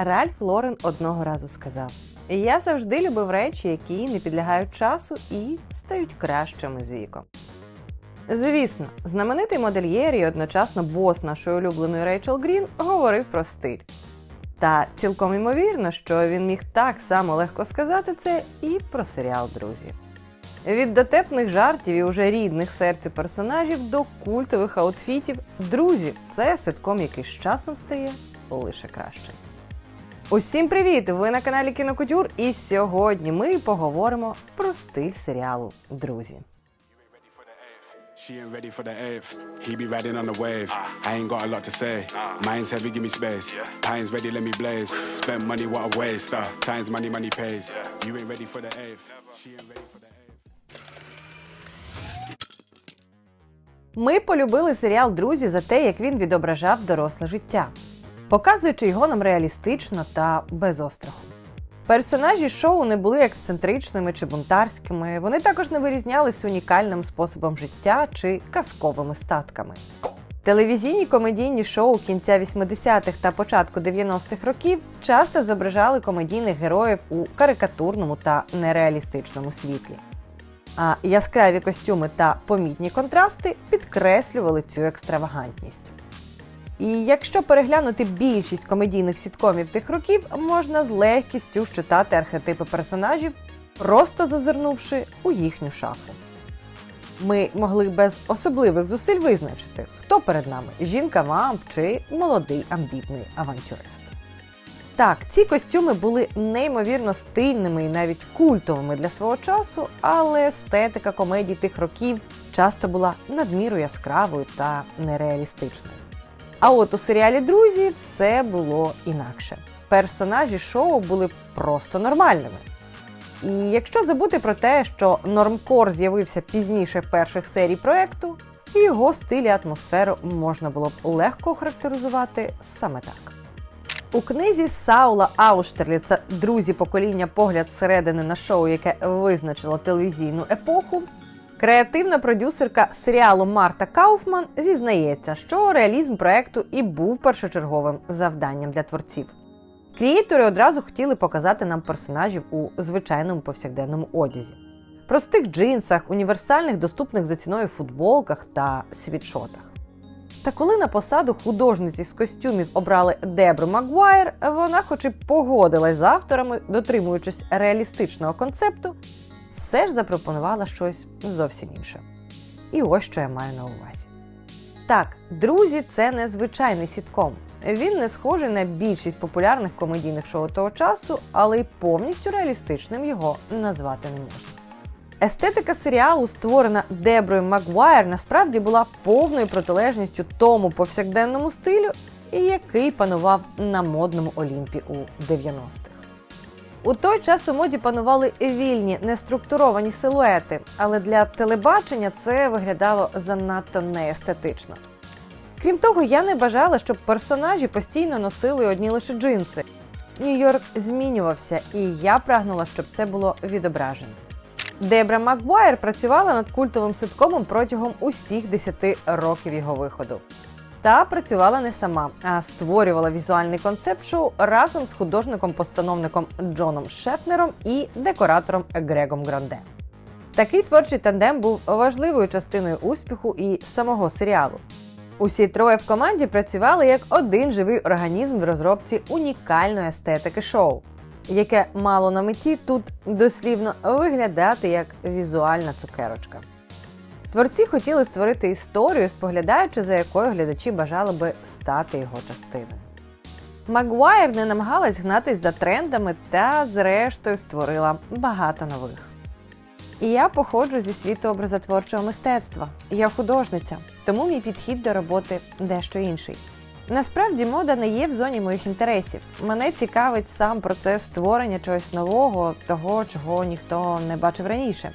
Ральф Лорен одного разу сказав: Я завжди любив речі, які не підлягають часу і стають кращими з віком. Звісно, знаменитий модельєр і одночасно бос нашої улюбленої Рейчел Грін говорив про стиль. Та цілком ймовірно, що він міг так само легко сказати це і про серіал Друзі. Від дотепних жартів і уже рідних серцю персонажів до культових аутфітів друзі, це ситком, який з часом стає лише кращим. Усім привіт! Ви на каналі Кінокутюр, і сьогодні ми поговоримо про стиль серіалу Друзі. She ain't ready for the eighth. He be riding on the wave. I ain't got a lot to say. Mine's heavy, give me space. Time's ready, let me blaze. Spend money, what a waste. Uh, time's money, money pays. You ain't ready for the eighth. She ain't ready for the eighth. Ми полюбили серіал Друзі за те, як він відображав доросле життя, показуючи його нам реалістично та без остраху. Персонажі шоу не були ексцентричними чи бунтарськими, вони також не вирізнялись унікальним способом життя чи казковими статками. Телевізійні комедійні шоу кінця 80-х та початку 90-х років часто зображали комедійних героїв у карикатурному та нереалістичному світлі. А яскраві костюми та помітні контрасти підкреслювали цю екстравагантність. І якщо переглянути більшість комедійних сіткомів тих років, можна з легкістю щитати архетипи персонажів, просто зазирнувши у їхню шафу. Ми могли без особливих зусиль визначити, хто перед нами жінка вамп чи молодий амбітний авантюрист. Так, ці костюми були неймовірно стильними і навіть культовими для свого часу, але естетика комедій тих років часто була надміру яскравою та нереалістичною. А от у серіалі Друзі все було інакше. Персонажі шоу були просто нормальними. І якщо забути про те, що нормкор з'явився пізніше перших серій проекту, його стиль і атмосферу можна було б легко охарактеризувати саме так. У книзі Саула Ауштерліца Друзі покоління погляд зсередини на шоу, яке визначило телевізійну епоху. Креативна продюсерка серіалу Марта Кауфман зізнається, що реалізм проекту і був першочерговим завданням для творців. Крієтори одразу хотіли показати нам персонажів у звичайному повсякденному одязі, простих джинсах, універсальних доступних за ціною футболках та світшотах. Та коли на посаду художниці з костюмів обрали Дебру Магуайр, вона, хоч і погодилась з авторами, дотримуючись реалістичного концепту, все ж запропонувала щось зовсім інше. І ось що я маю на увазі. Так, друзі, це не звичайний сітком. Він не схожий на більшість популярних комедійних шоу того часу, але й повністю реалістичним його назвати не можна. Естетика серіалу, створена Деброю Макгуайр, насправді була повною протилежністю тому повсякденному стилю, який панував на модному Олімпі у 90-х. У той час у моді панували вільні, неструктуровані силуети, але для телебачення це виглядало занадто неестетично. Крім того, я не бажала, щоб персонажі постійно носили одні лише джинси. Нью-Йорк змінювався, і я прагнула, щоб це було відображено. Дебра Макгуайр працювала над культовим ситкомом протягом усіх 10 років його виходу. Та працювала не сама, а створювала візуальний концепт шоу разом з художником-постановником Джоном Шефнером і декоратором Грегом Гранде. Такий творчий тандем був важливою частиною успіху і самого серіалу. Усі троє в команді працювали як один живий організм в розробці унікальної естетики шоу, яке мало на меті тут дослівно виглядати як візуальна цукерочка. Творці хотіли створити історію, споглядаючи, за якою глядачі бажали би стати його частиною. Магуайр не намагалась гнатись за трендами та, зрештою, створила багато нових. І я походжу зі світу образотворчого мистецтва. Я художниця, тому мій підхід до роботи дещо інший. Насправді мода не є в зоні моїх інтересів. Мене цікавить сам процес створення чогось нового, того, чого ніхто не бачив раніше.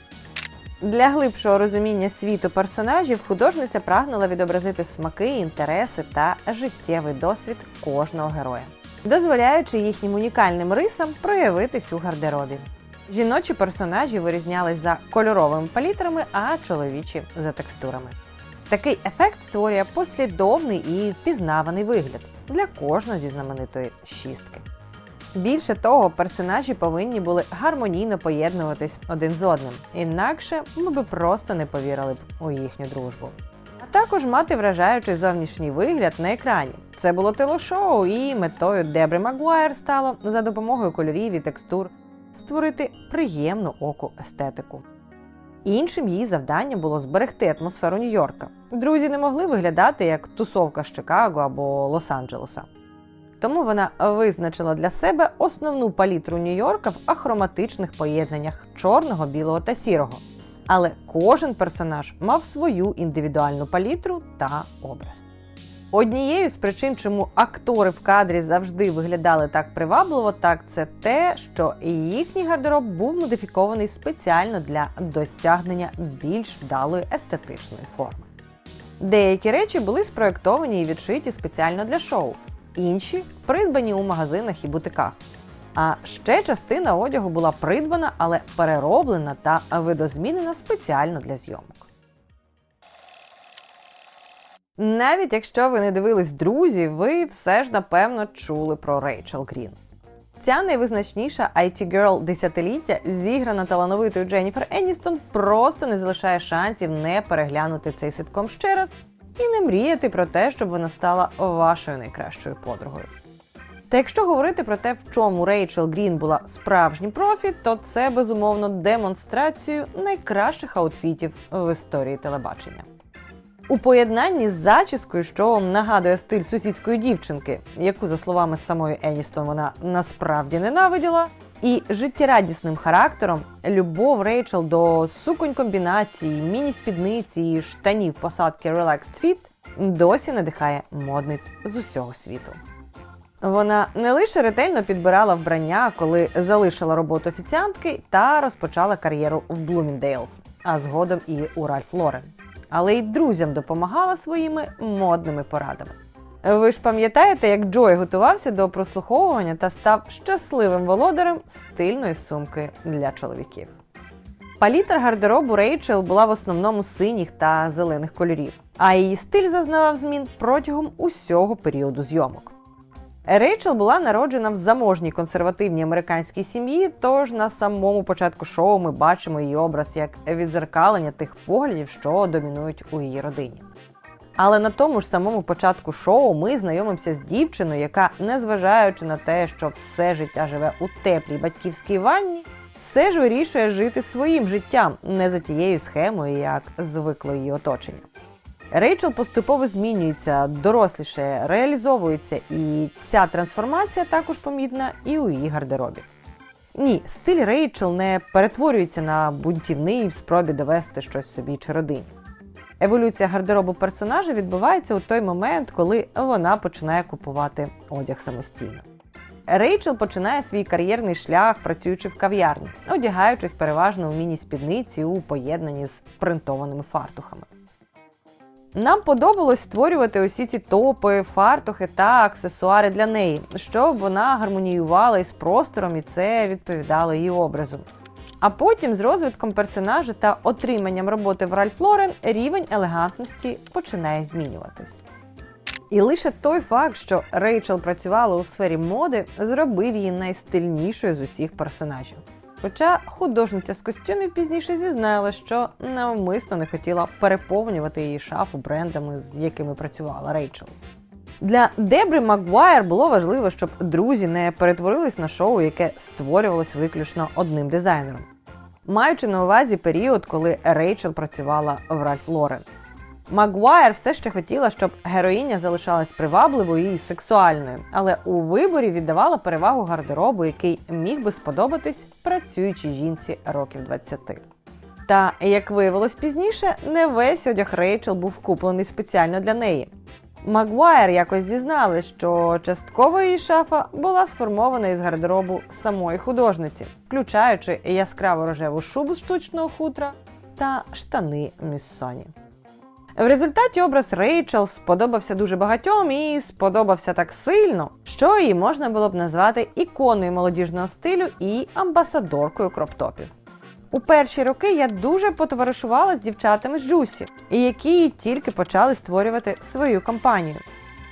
Для глибшого розуміння світу персонажів художниця прагнула відобразити смаки, інтереси та життєвий досвід кожного героя, дозволяючи їхнім унікальним рисам проявитись у гардеробі. Жіночі персонажі вирізнялись за кольоровими палітрами, а чоловічі за текстурами. Такий ефект створює послідовний і впізнаваний вигляд для кожного зі знаменитої шістки. Більше того, персонажі повинні були гармонійно поєднуватись один з одним, інакше ми би просто не повірили б у їхню дружбу. А також мати вражаючий зовнішній вигляд на екрані. Це було телешоу, і метою Дебри Магуайр стало за допомогою кольорів і текстур створити приємну оку естетику. Іншим її завданням було зберегти атмосферу Нью-Йорка. Друзі не могли виглядати як тусовка з Чикаго або Лос-Анджелеса. Тому вона визначила для себе основну палітру Нью-Йорка в ахроматичних поєднаннях чорного, білого та сірого. Але кожен персонаж мав свою індивідуальну палітру та образ. Однією з причин, чому актори в кадрі завжди виглядали так привабливо, так це те, що їхній гардероб був модифікований спеціально для досягнення більш вдалої естетичної форми. Деякі речі були спроєктовані і відшиті спеціально для шоу, інші придбані у магазинах і бутиках. А ще частина одягу була придбана, але перероблена та видозмінена спеціально для зйомок. Навіть якщо ви не дивились друзі, ви все ж напевно чули про Рейчел Грін. Ця найвизначніша it Girl десятиліття, зіграна талановитою Дженніфер Еністон, просто не залишає шансів не переглянути цей ситком ще раз і не мріяти про те, щоб вона стала вашою найкращою подругою. Та якщо говорити про те, в чому Рейчел Грін була справжнім профі, то це безумовно демонстрацією найкращих аутфітів в історії телебачення. У поєднанні з зачіскою, що вам нагадує стиль сусідської дівчинки, яку, за словами самої Еністон, вона насправді ненавиділа, і життєрадісним характером любов Рейчел до суконь комбінації, міні-спідниці і штанів посадки Relaxed Fit досі надихає модниць з усього світу. Вона не лише ретельно підбирала вбрання, коли залишила роботу офіціантки та розпочала кар'єру в Bloomingdale's, а згодом і у Ральф Лорен, але й друзям допомагала своїми модними порадами. Ви ж пам'ятаєте, як Джой готувався до прослуховування та став щасливим володарем стильної сумки для чоловіків. Палітра гардеробу Рейчел була в основному синіх та зелених кольорів, а її стиль зазнавав змін протягом усього періоду зйомок. Рейчел була народжена в заможній консервативній американській сім'ї, тож на самому початку шоу ми бачимо її образ як відзеркалення тих поглядів, що домінують у її родині. Але на тому ж самому початку шоу ми знайомимося з дівчиною, яка, незважаючи на те, що все життя живе у теплій батьківській ванні, все ж вирішує жити своїм життям, не за тією схемою, як звикло її оточення. Рейчел поступово змінюється, доросліше, реалізовується, і ця трансформація також помітна і у її гардеробі. Ні, стиль Рейчел не перетворюється на бунтівний в спробі довести щось собі чи родині. Еволюція гардеробу персонажа відбувається у той момент, коли вона починає купувати одяг самостійно. Рейчел починає свій кар'єрний шлях, працюючи в кав'ярні, одягаючись переважно у міні-спідниці у поєднанні з принтованими фартухами. Нам подобалось створювати усі ці топи, фартухи та аксесуари для неї, щоб вона гармоніювала із простором і це відповідало її образу. А потім з розвитком персонажа та отриманням роботи в Ральф Лорен рівень елегантності починає змінюватись. І лише той факт, що Рейчел працювала у сфері моди, зробив її найстильнішою з усіх персонажів. Хоча художниця з костюмів пізніше зізнала, що навмисно не хотіла переповнювати її шафу брендами, з якими працювала Рейчел. Для Дебри Магуайр було важливо, щоб друзі не перетворились на шоу, яке створювалось виключно одним дизайнером. Маючи на увазі період, коли Рейчел працювала в Ральф Лорен. Магуайр все ще хотіла, щоб героїня залишалась привабливою і сексуальною, але у виборі віддавала перевагу гардеробу, який міг би сподобатись працюючій жінці років 20. Та, як виявилось пізніше, не весь одяг Рейчел був куплений спеціально для неї. Магуайр якось зізнали, що частково її шафа була сформована із гардеробу самої художниці, включаючи яскраво рожеву шубу з штучного хутра та штани Міссоні. В результаті образ Рейчел сподобався дуже багатьом і сподобався так сильно, що її можна було б назвати іконою молодіжного стилю і амбасадоркою кроптопів. У перші роки я дуже потоваришувала з дівчатами з Джусі, які тільки почали створювати свою компанію.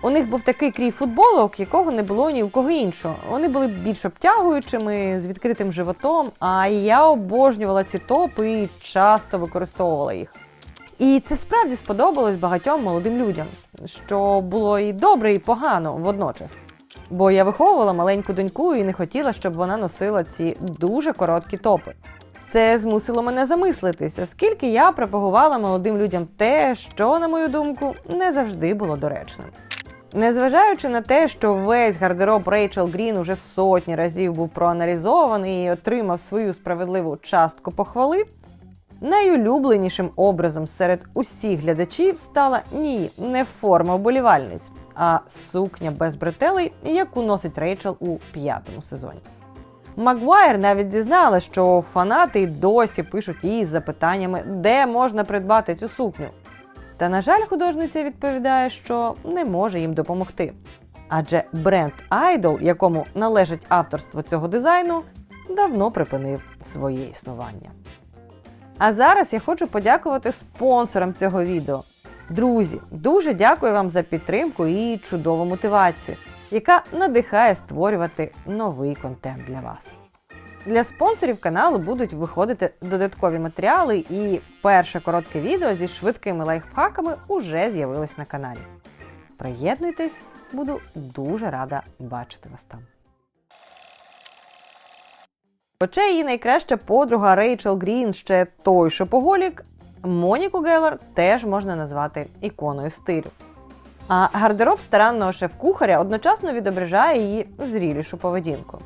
У них був такий крій футболок, якого не було ні у кого іншого. Вони були більш обтягуючими, з відкритим животом, а я обожнювала ці топи і часто використовувала їх. І це справді сподобалось багатьом молодим людям, що було і добре, і погано водночас. Бо я виховувала маленьку доньку і не хотіла, щоб вона носила ці дуже короткі топи. Це змусило мене замислитись, оскільки я пропагувала молодим людям те, що, на мою думку, не завжди було доречним. Незважаючи на те, що весь гардероб Рейчел Грін уже сотні разів був проаналізований і отримав свою справедливу частку похвали, найулюбленішим образом серед усіх глядачів стала ні, не форма вболівальниць, а сукня без бретелей, яку носить Рейчел у п'ятому сезоні. Магуайр навіть дізнала, що фанати досі пишуть їй з запитаннями, де можна придбати цю сукню. Та, на жаль, художниця відповідає, що не може їм допомогти. Адже бренд Idol, якому належить авторство цього дизайну, давно припинив своє існування. А зараз я хочу подякувати спонсорам цього відео. Друзі, дуже дякую вам за підтримку і чудову мотивацію, яка надихає створювати новий контент для вас. Для спонсорів каналу будуть виходити додаткові матеріали, і перше коротке відео зі швидкими лайфхаками уже з'явилось на каналі. Приєднуйтесь, буду дуже рада бачити вас там. Хоча її найкраща подруга Рейчел Грін ще той шопоголік, Моніку Геллер теж можна назвати іконою стилю. А гардероб старанного шеф-кухаря одночасно відображає її зрілішу поведінку.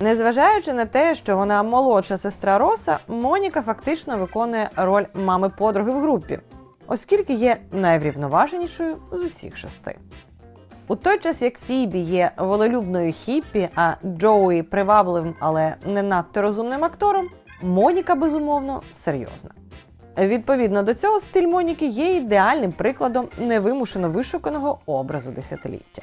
Незважаючи на те, що вона молодша сестра Роса, Моніка фактично виконує роль мами подруги в групі, оскільки є найврівноваженішою з усіх шести. У той час як Фібі є волелюбною хіппі, а Джоуї привабливим, але не надто розумним актором, Моніка, безумовно, серйозна. Відповідно до цього, стиль Моніки є ідеальним прикладом невимушено вишуканого образу десятиліття.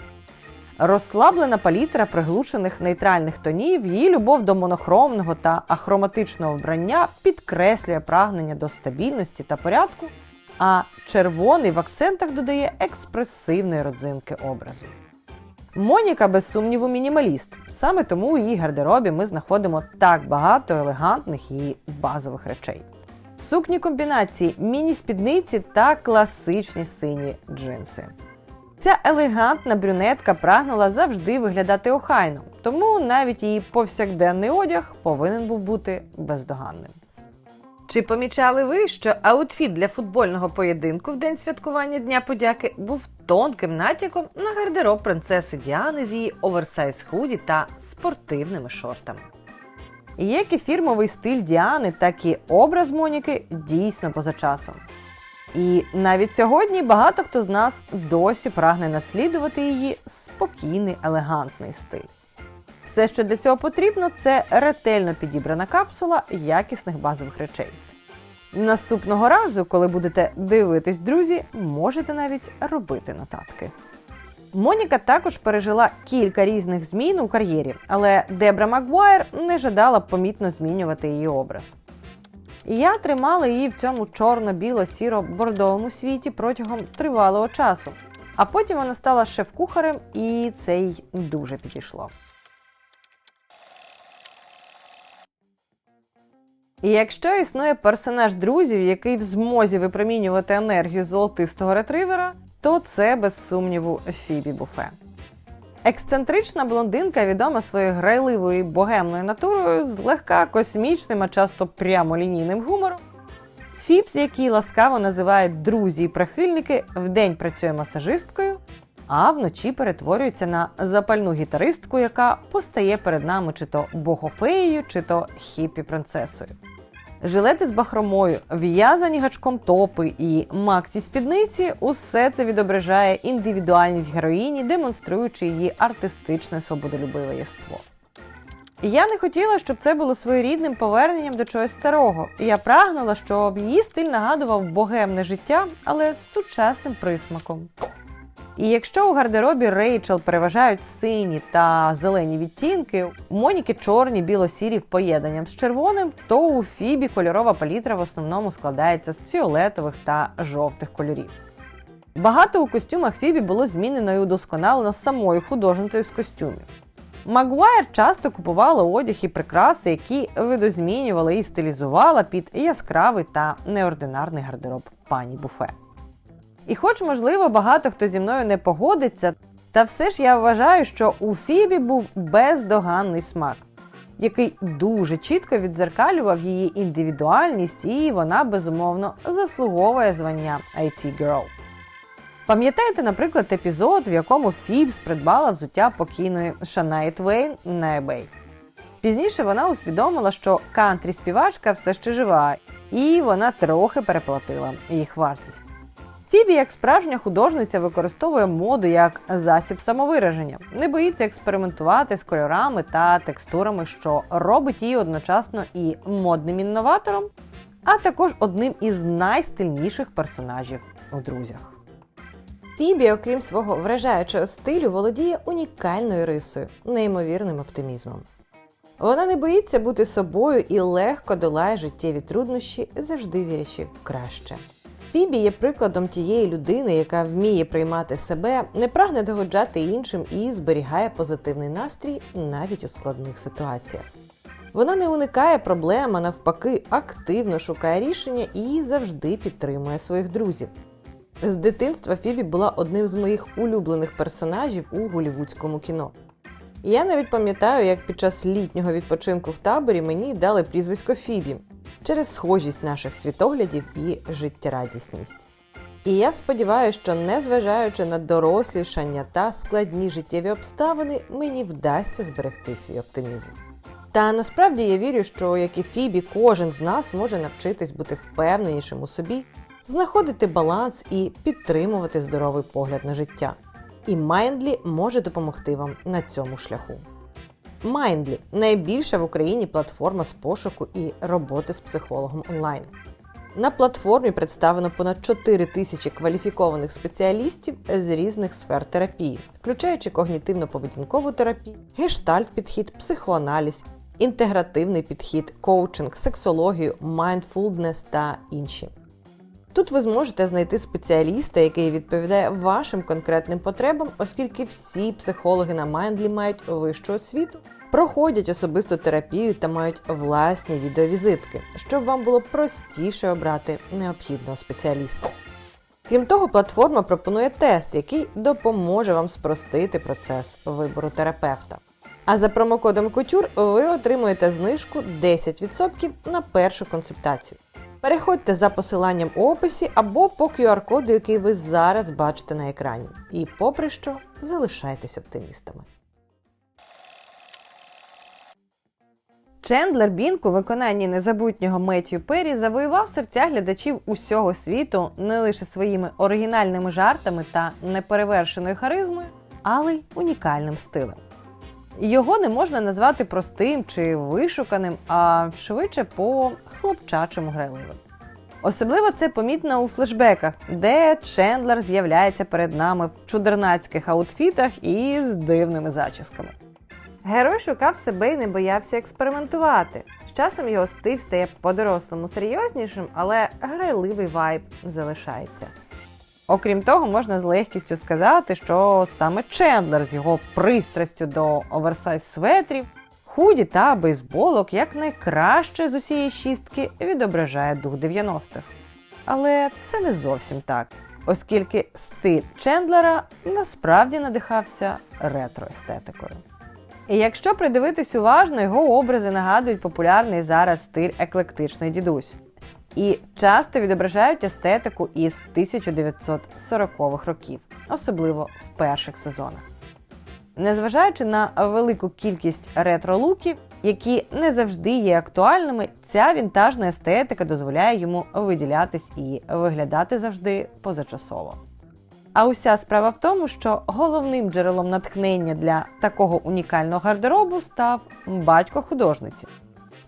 Розслаблена палітра приглушених нейтральних тонів, її любов до монохромного та ахроматичного вбрання підкреслює прагнення до стабільності та порядку, а червоний в акцентах додає експресивної родзинки образу. Моніка, без сумніву, мінімаліст. Саме тому у її гардеробі ми знаходимо так багато елегантних і базових речей. Сукні комбінації, міні-спідниці та класичні сині джинси. Ця елегантна брюнетка прагнула завжди виглядати охайно, тому навіть її повсякденний одяг повинен був бути бездоганним. Чи помічали ви, що аутфіт для футбольного поєдинку в день святкування Дня подяки був тонким натяком на гардероб принцеси Діани з її оверсайз худі та спортивними шортами? І як і фірмовий стиль Діани, так і образ Моніки дійсно поза часом. І навіть сьогодні багато хто з нас досі прагне наслідувати її спокійний, елегантний стиль. Все, що для цього потрібно, це ретельно підібрана капсула якісних базових речей. Наступного разу, коли будете дивитись, друзі, можете навіть робити нотатки. Моніка також пережила кілька різних змін у кар'єрі, але Дебра Макгуайр не жадала помітно змінювати її образ. І я тримала її в цьому чорно-біло-сіро-бордовому світі протягом тривалого часу. А потім вона стала шеф-кухарем, і це їй дуже підійшло. І якщо існує персонаж друзів, який в змозі випромінювати енергію золотистого ретривера, то це без сумніву Фібі Буфе. Ексцентрична блондинка відома своєю грайливою богемною натурою, злегка космічним, а часто прямолінійним гумором. Фіпс, який ласкаво називають друзі і прихильники, вдень працює масажисткою, а вночі перетворюється на запальну гітаристку, яка постає перед нами чи то богофеєю, чи то хіпі принцесою. Жилети з бахромою, в'язані гачком топи і максі спідниці усе це відображає індивідуальність героїні, демонструючи її артистичне свободолюбиве єство. Я не хотіла, щоб це було своєрідним поверненням до чогось старого. Я прагнула, щоб її стиль нагадував богемне життя, але з сучасним присмаком. І якщо у гардеробі Рейчел переважають сині та зелені відтінки, у Моніки чорні, біло-сірі в поєднанням з червоним, то у Фібі кольорова палітра в основному складається з фіолетових та жовтих кольорів. Багато у костюмах Фібі було змінено і удосконалено самою художницею з костюмів. Магуайр часто купувала одяг і прикраси, які видозмінювала і стилізувала під яскравий та неординарний гардероб пані Буфе. І хоч, можливо, багато хто зі мною не погодиться, та все ж я вважаю, що у Фібі був бездоганний смак, який дуже чітко віддзеркалював її індивідуальність, і вона безумовно заслуговує звання IT Girl. Пам'ятаєте, наприклад, епізод, в якому Фібс придбала взуття покійної Шанаї Твейн на eBay. Пізніше вона усвідомила, що кантрі співачка все ще жива, і вона трохи переплатила їх вартість. Фібі, як справжня художниця, використовує моду як засіб самовираження, не боїться експериментувати з кольорами та текстурами, що робить її одночасно і модним інноватором, а також одним із найстильніших персонажів у друзях. Фібі, окрім свого вражаючого стилю, володіє унікальною рисою, неймовірним оптимізмом. Вона не боїться бути собою і легко долає життєві труднощі, завжди вірячи в краще. Фібі є прикладом тієї людини, яка вміє приймати себе, не прагне догоджати іншим і зберігає позитивний настрій навіть у складних ситуаціях. Вона не уникає проблем, а навпаки, активно шукає рішення і завжди підтримує своїх друзів. З дитинства Фібі була одним з моїх улюблених персонажів у голівудському кіно. Я навіть пам'ятаю, як під час літнього відпочинку в таборі мені дали прізвисько Фібі через схожість наших світоглядів і життєрадісність. І я сподіваюся, що незважаючи на дорослішання та складні життєві обставини, мені вдасться зберегти свій оптимізм. Та насправді я вірю, що як і Фібі, кожен з нас може навчитись бути впевненішим у собі, знаходити баланс і підтримувати здоровий погляд на життя. І Mindly може допомогти вам на цьому шляху. Mindly – найбільша в Україні платформа з пошуку і роботи з психологом онлайн. На платформі представлено понад 4 тисячі кваліфікованих спеціалістів з різних сфер терапії, включаючи когнітивно-поведінкову терапію, гештальт-підхід, психоаналіз, інтегративний підхід, коучинг, сексологію, майндфулнес та інші. Тут ви зможете знайти спеціаліста, який відповідає вашим конкретним потребам, оскільки всі психологи на Mindly мають вищу освіту, проходять особисту терапію та мають власні відеовізитки, щоб вам було простіше обрати необхідного спеціаліста. Крім того, платформа пропонує тест, який допоможе вам спростити процес вибору терапевта. А за промокодом Couture ви отримуєте знижку 10% на першу консультацію. Переходьте за посиланням у описі або по QR-коду, який ви зараз бачите на екрані. І попри що, залишайтесь оптимістами. Чендлер Бінк у виконанні незабутнього Меттью Перрі завоював серця глядачів усього світу не лише своїми оригінальними жартами та неперевершеною харизмою, але й унікальним стилем. Його не можна назвати простим чи вишуканим, а швидше по хлопчачому грайливим. Особливо це помітно у флешбеках, де Чендлер з'являється перед нами в чудернацьких аутфітах і з дивними зачісками. Герой шукав себе і не боявся експериментувати. З часом його стиль стає по-дорослому серйознішим, але грайливий вайб залишається. Окрім того, можна з легкістю сказати, що саме Чендлер з його пристрастю до оверсайз светрів, худі та бейсболок якнайкраще з усієї шістки відображає дух 90-х. Але це не зовсім так, оскільки стиль Чендлера насправді надихався ретро-естетикою. І якщо придивитись уважно, його образи нагадують популярний зараз стиль еклектичний дідусь і часто відображають естетику із 1940-х років, особливо в перших сезонах. Незважаючи на велику кількість ретро-луків, які не завжди є актуальними, ця вінтажна естетика дозволяє йому виділятись і виглядати завжди позачасово. А уся справа в тому, що головним джерелом натхнення для такого унікального гардеробу став батько художниці.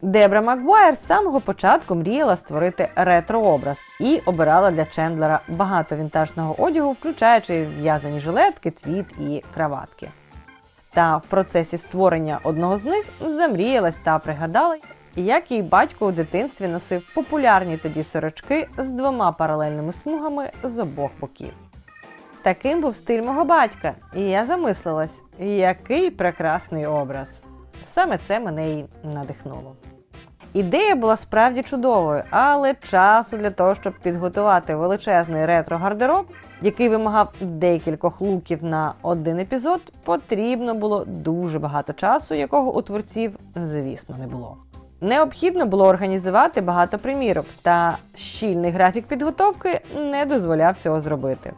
Дебра Макгуайр з самого початку мріяла створити ретро-образ і обирала для Чендлера багато вінтажного одягу, включаючи в'язані жилетки, твіт і краватки. Та в процесі створення одного з них замріялась та пригадала, як її батько у дитинстві носив популярні тоді сорочки з двома паралельними смугами з обох боків. таким був стиль мого батька. І я замислилась, який прекрасний образ. Саме це мене і надихнуло. Ідея була справді чудовою, але часу для того, щоб підготувати величезний ретро-гардероб, який вимагав декількох луків на один епізод, потрібно було дуже багато часу, якого у творців, звісно, не було. Необхідно було організувати багато примірок, та щільний графік підготовки не дозволяв цього зробити.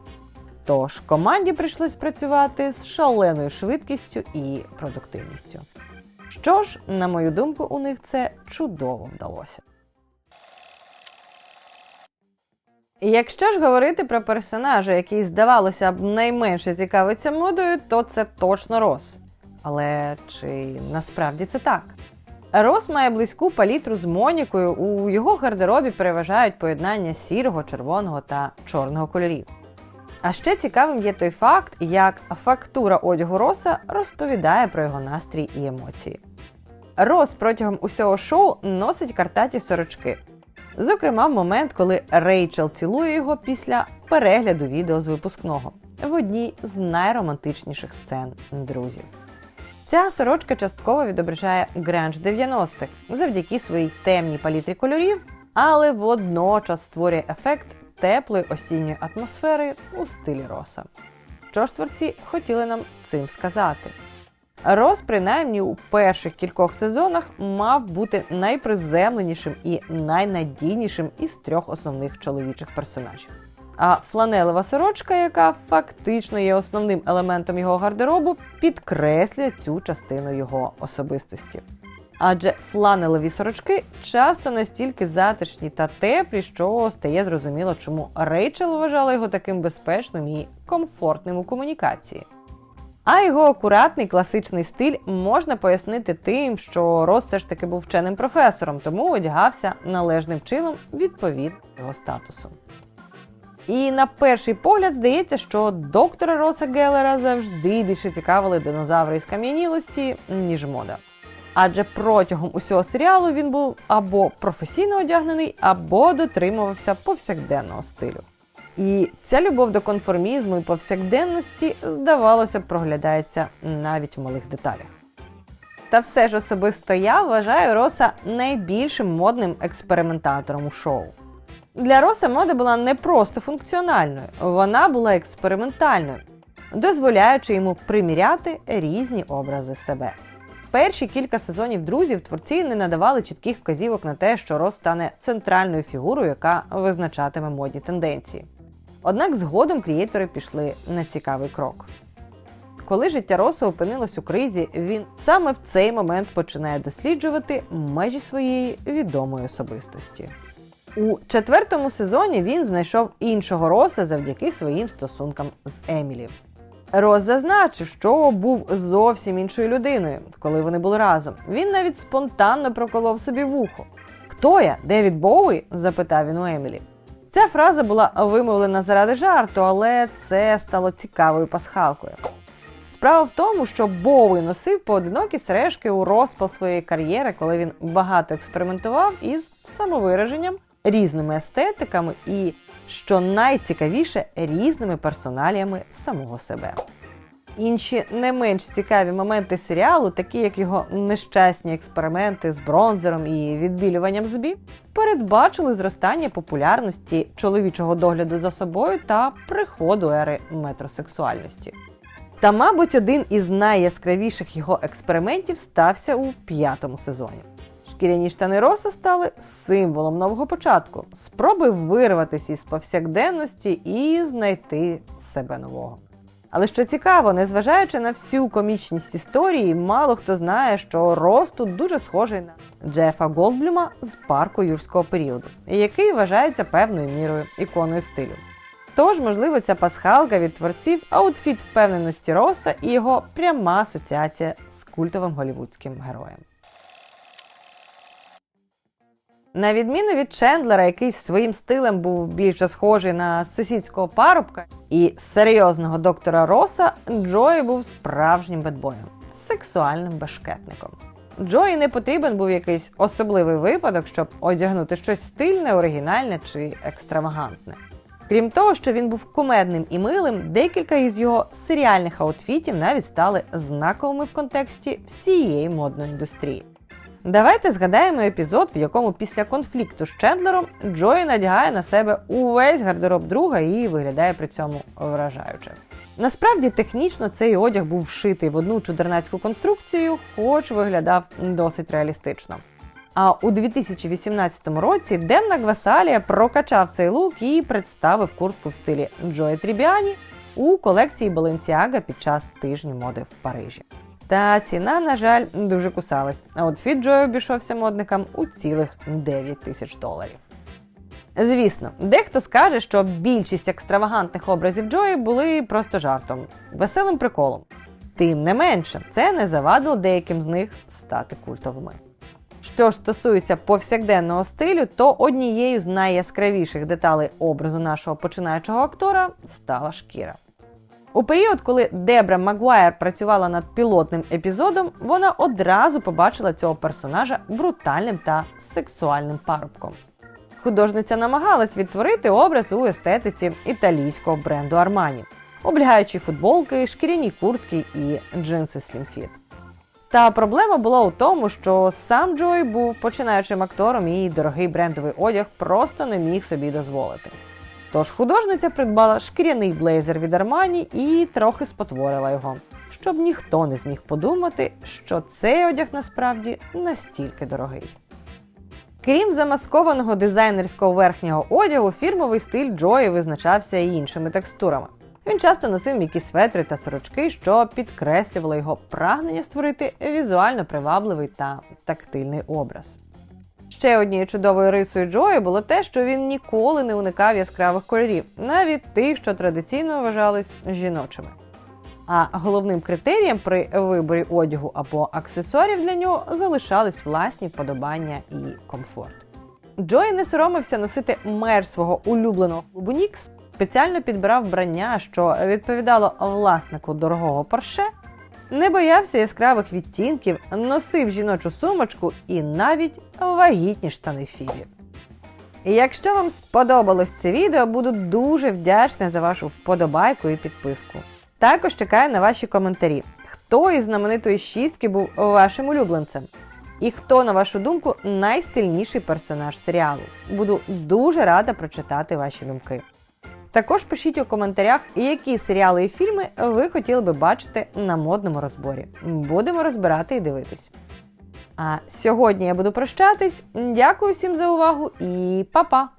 Тож команді прийшлось працювати з шаленою швидкістю і продуктивністю. Що ж, на мою думку, у них це чудово вдалося. Якщо ж говорити про персонажа, який, здавалося б, найменше цікавиться модою, то це точно Рос. Але чи насправді це так? Рос має близьку палітру з Монікою. У його гардеробі переважають поєднання сірого, червоного та чорного кольорів. А ще цікавим є той факт, як фактура одягу Роса розповідає про його настрій і емоції. Рос протягом усього шоу носить картаті сорочки. Зокрема, момент, коли Рейчел цілує його після перегляду відео з випускного в одній з найромантичніших сцен друзів. Ця сорочка частково відображає гранж 90-х завдяки своїй темній палітрі кольорів, але водночас створює ефект теплої осінньої атмосфери у стилі Роса. Що ж творці хотіли нам цим сказати? Рос, принаймні у перших кількох сезонах, мав бути найприземленішим і найнадійнішим із трьох основних чоловічих персонажів. А фланелева сорочка, яка фактично є основним елементом його гардеробу, підкреслює цю частину його особистості. Адже фланелеві сорочки часто настільки затишні та теплі, що стає зрозуміло, чому Рейчел вважала його таким безпечним і комфортним у комунікації. А його акуратний класичний стиль можна пояснити тим, що Рос все ж таки був вченим професором, тому одягався належним чином відповідно його статусу. І на перший погляд здається, що доктора Роса Геллера завжди більше цікавили динозаври із кам'янілості, ніж мода. Адже протягом усього серіалу він був або професійно одягнений, або дотримувався повсякденного стилю. І ця любов до конформізму і повсякденності, здавалося, проглядається навіть в малих деталях. Та все ж особисто я вважаю Роса найбільшим модним експериментатором у шоу. Для Роса мода була не просто функціональною, вона була експериментальною, дозволяючи йому приміряти різні образи себе. Перші кілька сезонів друзів творці не надавали чітких вказівок на те, що Рос стане центральною фігурою, яка визначатиме модні тенденції. Однак згодом крієтори пішли на цікавий крок. Коли життя Роса опинилось у кризі, він саме в цей момент починає досліджувати межі своєї відомої особистості. У четвертому сезоні він знайшов іншого Роса завдяки своїм стосункам з Емілі. Рос зазначив, що був зовсім іншою людиною, коли вони були разом. Він навіть спонтанно проколов собі вухо. Хто я? Девід Боуі? запитав він у Емілі. Ця фраза була вимовлена заради жарту, але це стало цікавою пасхалкою. Справа в тому, що Боуі носив поодинокі сережки у розпал своєї кар'єри, коли він багато експериментував із самовираженням, різними естетиками і, що найцікавіше, різними персоналіями самого себе. Інші не менш цікаві моменти серіалу, такі як його нещасні експерименти з бронзером і відбілюванням зубів, передбачили зростання популярності чоловічого догляду за собою та приходу ери метросексуальності. Та, мабуть, один із найяскравіших його експериментів стався у п'ятому сезоні. Шкіряні штани Роса стали символом нового початку, спроби вирватися із повсякденності і знайти себе нового. Але що цікаво, незважаючи на всю комічність історії, мало хто знає, що Рос тут дуже схожий на Джефа Голдблюма з парку юрського періоду, який вважається певною мірою іконою стилю. Тож, можливо, ця пасхалка від творців аутфіт впевненості Роса і його пряма асоціація з культовим голівудським героєм. На відміну від Чендлера, який своїм стилем був більше схожий на сусідського парубка, і серйозного доктора Роса, Джої був справжнім бедбоєм, сексуальним бешкетником. Джої не потрібен був якийсь особливий випадок, щоб одягнути щось стильне, оригінальне чи екстравагантне. Крім того, що він був кумедним і милим, декілька із його серіальних аутфітів навіть стали знаковими в контексті всієї модної індустрії. Давайте згадаємо епізод, в якому після конфлікту з Чендлером Джої надягає на себе увесь гардероб друга і виглядає при цьому вражаюче. Насправді, технічно цей одяг був вшитий в одну чудернацьку конструкцію, хоч виглядав досить реалістично. А у 2018 році Демна Гвасалія прокачав цей лук і представив куртку в стилі Джої Трібіані у колекції Balenciaga під час тижню моди в Парижі. Та ціна, на жаль, дуже кусалась. А от Джой обійшовся модникам у цілих 9 тисяч доларів. Звісно, дехто скаже, що більшість екстравагантних образів Джої були просто жартом, веселим приколом. Тим не менше, це не завадило деяким з них стати культовими. Що ж стосується повсякденного стилю, то однією з найяскравіших деталей образу нашого починаючого актора стала шкіра. У період, коли Дебра Магуайр працювала над пілотним епізодом, вона одразу побачила цього персонажа брутальним та сексуальним парубком. Художниця намагалась відтворити образ у естетиці італійського бренду Armani, облягаючи футболки, шкіряні куртки і джинси Fit. Та проблема була у тому, що сам Джой був починаючим актором і дорогий брендовий одяг просто не міг собі дозволити. Тож художниця придбала шкіряний блейзер від Армані і трохи спотворила його, щоб ніхто не зміг подумати, що цей одяг насправді настільки дорогий. Крім замаскованого дизайнерського верхнього одягу, фірмовий стиль Джої визначався і іншими текстурами. Він часто носив м'які светри та сорочки, що підкреслювало його прагнення створити візуально привабливий та тактильний образ. Ще однією чудовою рисою Джої було те, що він ніколи не уникав яскравих кольорів, навіть тих, що традиційно вважались жіночими. А головним критерієм при виборі одягу або аксесуарів для нього залишались власні вподобання і комфорт. Джої не соромився носити мер свого улюбленого клубу Нікс, спеціально підбирав вбрання, що відповідало власнику дорогого порше, не боявся яскравих відтінків, носив жіночу сумочку і навіть вагітні штани Фібі. Якщо вам сподобалось це відео, буду дуже вдячна за вашу вподобайку і підписку. Також чекаю на ваші коментарі. Хто із знаменитої шістки був вашим улюбленцем? І хто, на вашу думку, найстильніший персонаж серіалу? Буду дуже рада прочитати ваші думки. Також пишіть у коментарях, які серіали і фільми ви хотіли би бачити на модному розборі. Будемо розбирати і дивитись. А сьогодні я буду прощатись. Дякую всім за увагу і па-па!